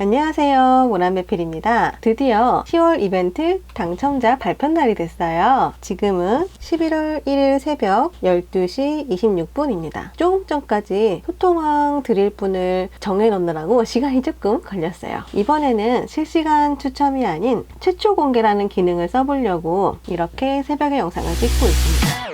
안녕하세요. 모란배필입니다. 드디어 10월 이벤트 당첨자 발표 날이 됐어요. 지금은 11월 1일 새벽 12시 26분입니다. 조금 전까지 소통왕 드릴 분을 정해놓느라고 시간이 조금 걸렸어요. 이번에는 실시간 추첨이 아닌 최초 공개라는 기능을 써보려고 이렇게 새벽에 영상을 찍고 있습니다.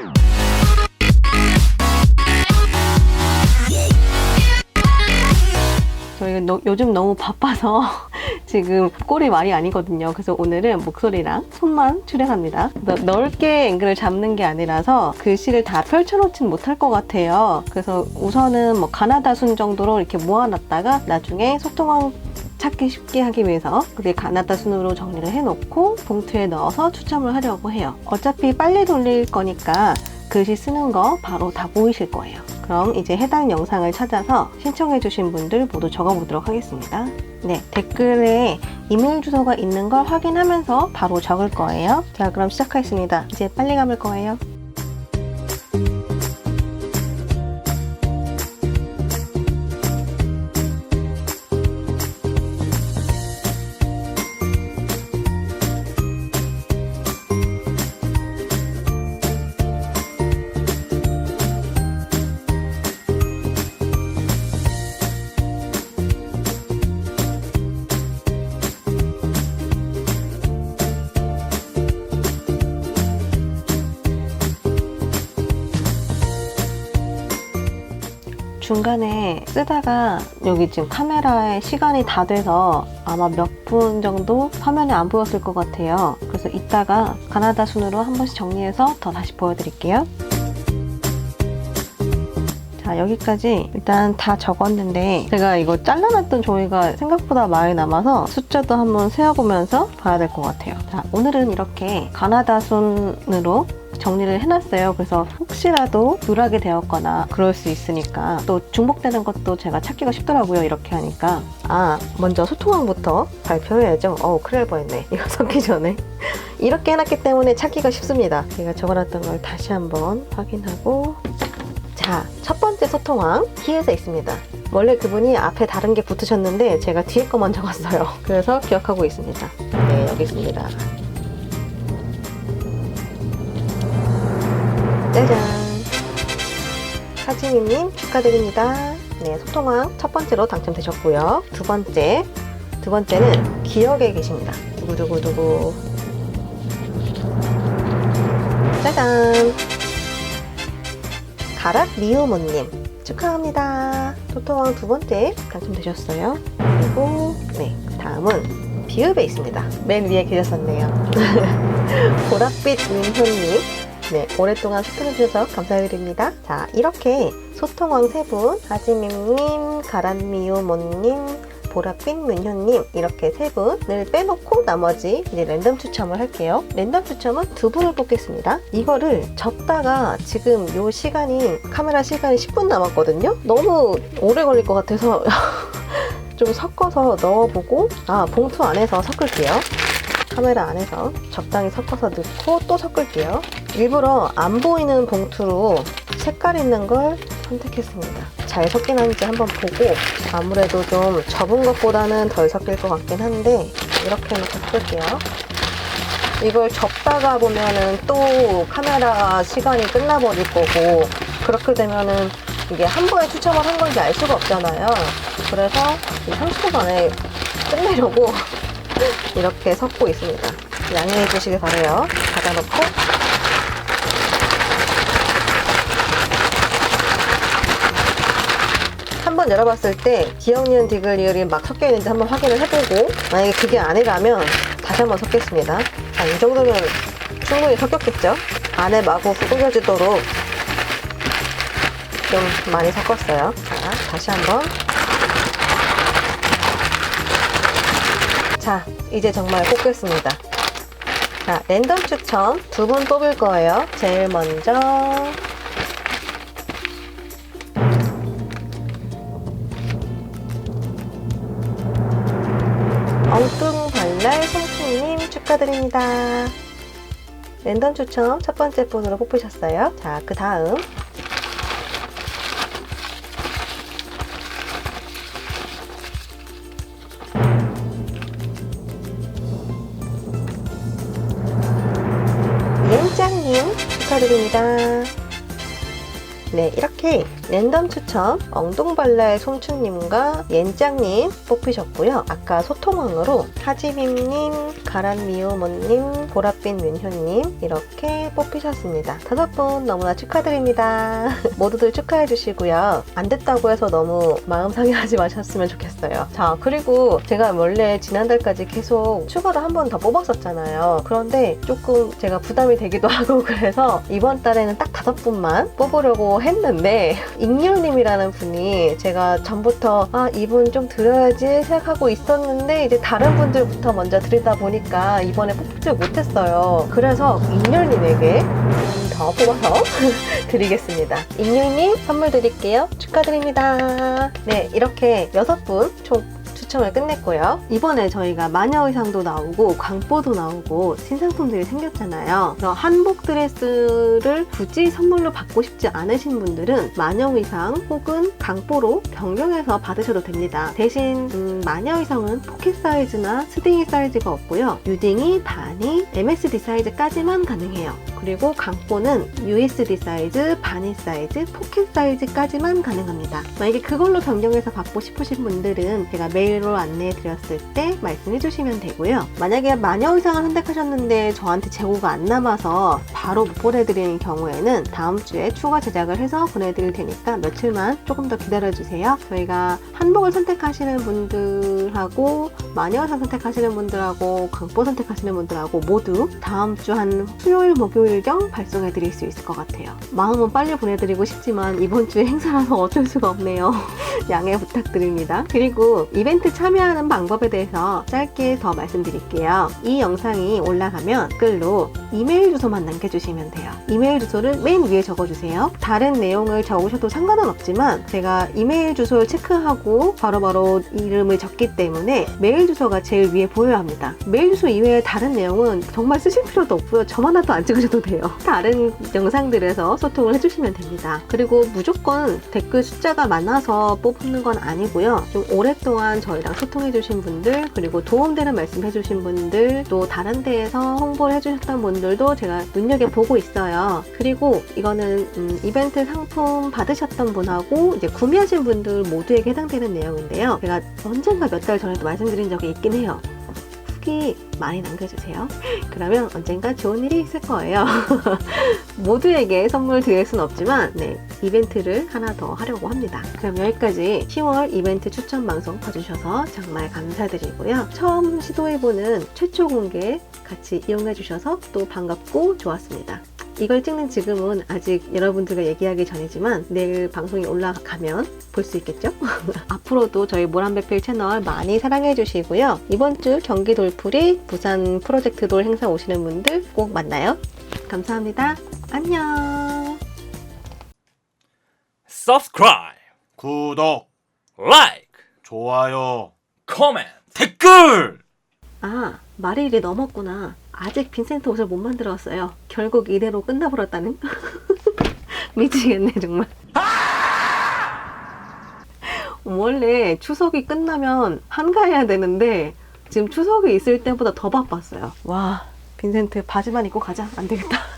너- 요즘 너무 바빠서 지금 꼴이 말이 아니거든요. 그래서 오늘은 목소리랑 손만 출연합니다. 너- 넓게 앵글을 잡는 게 아니라서 글씨를 다 펼쳐놓진 못할 것 같아요. 그래서 우선은 뭐 가나다 순 정도로 이렇게 모아놨다가 나중에 소통왕 찾기 쉽게 하기 위해서 그게 가나다 순으로 정리를 해놓고 봉투에 넣어서 추첨을 하려고 해요. 어차피 빨리 돌릴 거니까 글씨 쓰는 거 바로 다 보이실 거예요. 그럼 이제 해당 영상을 찾아서 신청해주신 분들 모두 적어보도록 하겠습니다. 네, 댓글에 이메일 주소가 있는 걸 확인하면서 바로 적을 거예요. 자, 그럼 시작하겠습니다. 이제 빨리 감을 거예요. 중간에 쓰다가 여기 지금 카메라에 시간이 다 돼서 아마 몇 분 정도 화면에 안 보였을 것 같아요. 그래서 이따가 가나다 순으로 한 번씩 정리해서 더 다시 보여드릴게요. 자 여기까지 일단 다 적었는데 제가 이거 잘라놨던 종이가 생각보다 많이 남아서 숫자도 한번 세어보면서 봐야 될 것 같아요. 자 오늘은 이렇게 가나다 순으로 정리를 해놨어요. 그래서 혹시라도 누락이 되었거나 그럴 수 있으니까 또 중복되는 것도 제가 찾기가 쉽더라고요. 이렇게 하니까 아 먼저 소통왕부터 발표해야죠. 어우 큰일 날 뻔했네. 이거 섞기 전에 이렇게 해놨기 때문에 찾기가 쉽습니다. 제가 적어놨던 걸 다시 한번 확인하고 자, 첫 번째 소통왕 키에서 있습니다. 원래 그분이 앞에 다른 게 붙으셨는데 제가 뒤에 거만 적었어요. 그래서 기억하고 있습니다. 네, 여기 있습니다. 짜잔! 하지미님 축하드립니다. 네, 소통왕 첫 번째로 당첨되셨고요. 두 번째, 두 번째는 기억에 계십니다. 두구두구두구. 짜잔! 가락 미우모님 축하합니다. 소통왕 두 번째 당첨되셨어요. 그리고 네 다음은 비읍에 있습니다. 맨 위에 계셨었네요. 보랏빛 민효님 네 오랫동안 소통해주셔서 감사드립니다. 자 이렇게 소통왕 세 분 하지민님, 가란미우모님, 보랏빛 문효님 이렇게 세 분을 빼놓고 나머지 이제 랜덤 추첨을 할게요. 랜덤 추첨은 두 분을 뽑겠습니다. 이거를 접다가 지금 요 시간이 카메라 시간이 10분 남았거든요. 너무 오래 걸릴 것 같아서 좀 섞어서 넣어보고 아 봉투 안에서 섞을게요. 카메라 안에서 적당히 섞어서 넣고 또 섞을게요. 일부러 안 보이는 봉투로 색깔 있는 걸 선택했습니다. 잘 섞긴 하는지 한번 보고 아무래도 좀 접은 것보다는 덜 섞일 것 같긴 한데 이렇게 해놓고 섞을게요. 이걸 접다가 보면은 또 카메라 시간이 끝나버릴 거고 그렇게 되면은 이게 한 번에 추첨을 한 건지 알 수가 없잖아요. 그래서 이 30분 안에 끝내려고 이렇게 섞고 있습니다. 양해해 주시길 바래요. 닫아놓고 한번 열어봤을 때 기억니은 디글 리을이 막 섞여 있는지 한번 확인을 해보고 만약에 그게 아니라면 다시 한번 섞겠습니다. 자, 이 정도면 충분히 섞였겠죠? 안에 마구 구겨지도록 좀 많이 섞었어요. 자, 다시 한번. 자, 이제 정말 뽑겠습니다. 자, 랜덤 추첨 두 분 뽑을 거예요. 제일 먼저 축하드립니다. 랜덤 추첨 첫 번째 분으로 뽑으셨어요. 자, 그 다음. 랭짱님 축하드립니다. 네, 이렇게 랜덤 추첨 엉동발랄 송춘님과 옌짱님 뽑히셨고요. 아까 소통왕으로 하지빔님, 가란미호모님, 보랏빛 윤효님 이렇게 뽑히셨습니다. 다섯 분 너무나 축하드립니다. 모두들 축하해 주시고요. 안 됐다고 해서 너무 마음 상해하지 마셨으면 좋겠어요. 자, 그리고 제가 원래 지난달까지 계속 추가로 한 번 더 뽑았었잖아요. 그런데 조금 제가 부담이 되기도 하고 그래서 이번 달에는 딱 다섯 분만 뽑으려고 했는데 익률님이라는 분이 제가 전부터 아 이분 좀 드려야지 생각하고 있었는데 이제 다른 분들부터 먼저 드리다 보니까 이번에 뽑지 못했어요. 그래서 익률님에게 좀 더 뽑아서 드리겠습니다. 익률님 선물 드릴게요. 축하드립니다. 네 이렇게 여섯 분 총 추첨을 끝냈고요. 이번에 저희가 마녀 의상도 나오고 광보도 나오고 신상품들이 생겼잖아요. 그래서 한복 드레스를 굳이 선물로 받고 싶지 않으신 분들은 마녀 의상 혹은 강보로 변경해서 받으셔도 됩니다. 대신 음, 마녀 의상은 포켓 사이즈나 스딩이 사이즈가 없고요. 유딩이, 바니, MSD 사이즈까지만 가능해요. 그리고 강보는 USD 사이즈, 바니 사이즈, 포켓 사이즈까지만 가능합니다. 만약에 그걸로 변경해서 받고 싶으신 분들은 제가 메일로 안내해 드렸을 때 말씀해 주시면 되고요. 만약에 마녀 의상을 선택하셨는데 저한테 재고가 안 남아서 바로 못 보내드리는 경우에는 다음 주에 추가 제작을 해서 보내드릴 테니까 며칠만 조금 더 기다려 주세요. 저희가 한복을 선택하시는 분들하고 마녀 의상 선택하시는 분들하고 강보 선택하시는 분들하고 모두 다음 주 한 수요일 목요일 경 발송해 드릴 수 있을 것 같아요. 마음은 빨리 보내드리고 싶지만 이번 주에 행사라서 어쩔 수가 없네요. 양해 부탁드립니다. 그리고 이벤트 참여하는 방법에 대해서 짧게 더 말씀드릴게요. 이 영상이 올라가면 댓글로 이메일 주소만 남겨주시면 돼요. 이메일 주소를 맨 위에 적어주세요. 다른 내용을 적으셔도 상관은 없지만 제가 이메일 주소를 체크하고 바로바로 이름을 적기 때문에 메일 주소가 제일 위에 보여야 합니다. 메일 주소 이외에 다른 내용은 정말 쓰실 필요도 없고요. 저 하나도 안 찍으셔도 돼요. 다른 영상들에서 소통을 해주시면 됩니다. 그리고 무조건 댓글 숫자가 많아서 뽑는 건 아니고요. 좀 오랫동안 저희랑 소통해주신 분들, 그리고 도움되는 말씀 해주신 분들, 또 다른 데에서 홍보를 해주셨던 분들도 제가 눈여겨보고 있어요. 그리고 이거는 음, 이벤트 상품 받으셨던 분하고 이제 구매하신 분들 모두에게 해당되는 내용인데요. 제가 언젠가 몇 달 전에도 말씀드린 적이 있긴 해요. 후기 많이 남겨주세요. 그러면 언젠가 좋은 일이 있을 거예요. 모두에게 선물 드릴 순 없지만, 네, 이벤트를 하나 더 하려고 합니다. 그럼 여기까지 10월 이벤트 추천 방송 봐주셔서 정말 감사드리고요. 처음 시도해보는 최초 공개 같이 이용해주셔서 또 반갑고 좋았습니다. 이걸 찍는 지금은 아직 여러분들과 얘기하기 전이지만 내일 방송이 올라가면 볼 수 있겠죠? 앞으로도 저희 모란백필 채널 많이 사랑해 주시고요. 이번 주 경기 돌풀이 부산 프로젝트 돌 행사 오시는 분들 꼭 만나요. 감사합니다. 안녕. subscribe, 구독, like, 좋아요, comment. 댓글! 아, 말이 이리 넘었구나. 아직 빈센트 옷을 못 만들었어요. 결국 이대로 끝나버렸다는? 미치겠네, 정말. 원래 추석이 끝나면 한가해야 되는데, 지금 추석이 있을 때보다 더 바빴어요. 와, 빈센트 바지만 입고 가자. 안 되겠다.